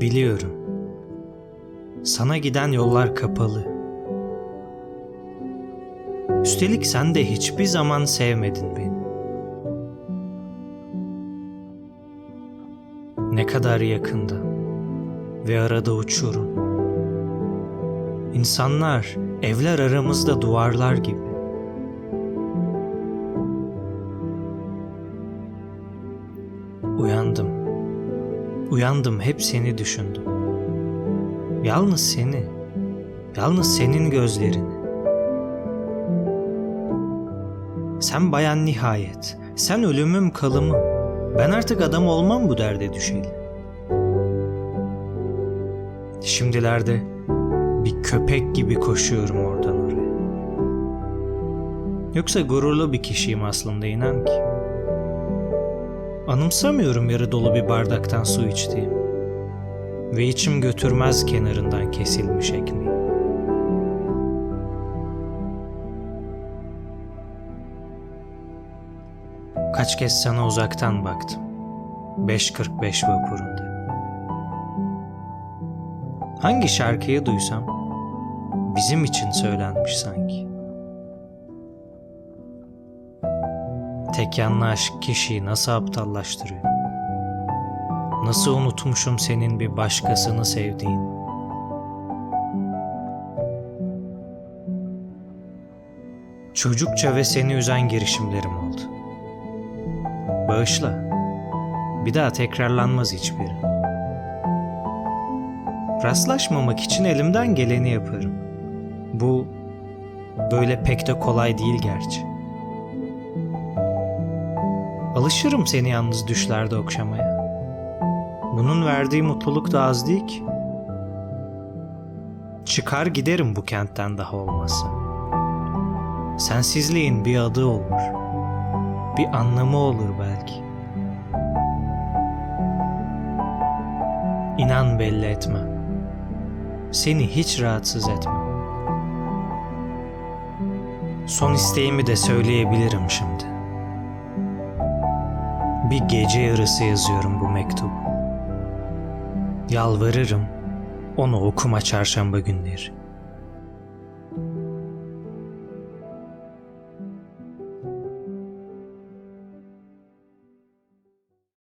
Biliyorum. Sana giden yollar kapalı. Üstelik sen de hiçbir zaman sevmedin beni. Ne kadar yakında ve arada uçurum. İnsanlar evler aramızda duvarlar gibi. Uyandım. Uyandım hep seni düşündüm. Yalnız seni. Yalnız senin gözlerini. Sen bayan nihayet. Sen ölümüm kalımım. Ben artık adam olmam bu derde düşeli. Şimdilerde bir köpek gibi koşuyorum oradan oraya. Yoksa gururlu bir kişiyim aslında inan ki. Anımsamıyorum yarı dolu bir bardaktan su içtiğim. Ve içim götürmez kenarından kesilmiş ekmeği. Kaç kez sana uzaktan baktım. 5.45 vapurunda. Hangi şarkıyı duysam bizim için söylenmiş sanki. Tek yanlı aşk kişiyi nasıl aptallaştırıyor? Nasıl unutmuşum senin bir başkasını sevdiğin? Çocukça ve seni üzen girişimlerim oldu. Bağışla. Bir daha tekrarlanmaz hiçbiri. Rastlaşmamak için elimden geleni yaparım. Bu böyle pek de kolay değil gerçi. Alışırım seni yalnız düşlerde okşamaya. Bunun verdiği mutluluk da az değil ki. Çıkar giderim bu kentten daha olmazsa. Sensizliğin bir adı olur. Bir anlamı olur belki. İnan belli etmem. Seni hiç rahatsız etmem. Son isteğimi de söyleyebilirim şimdi. Bir gece yarısı yazıyorum bu mektubu. Yalvarırım onu okuma çarşamba günleri.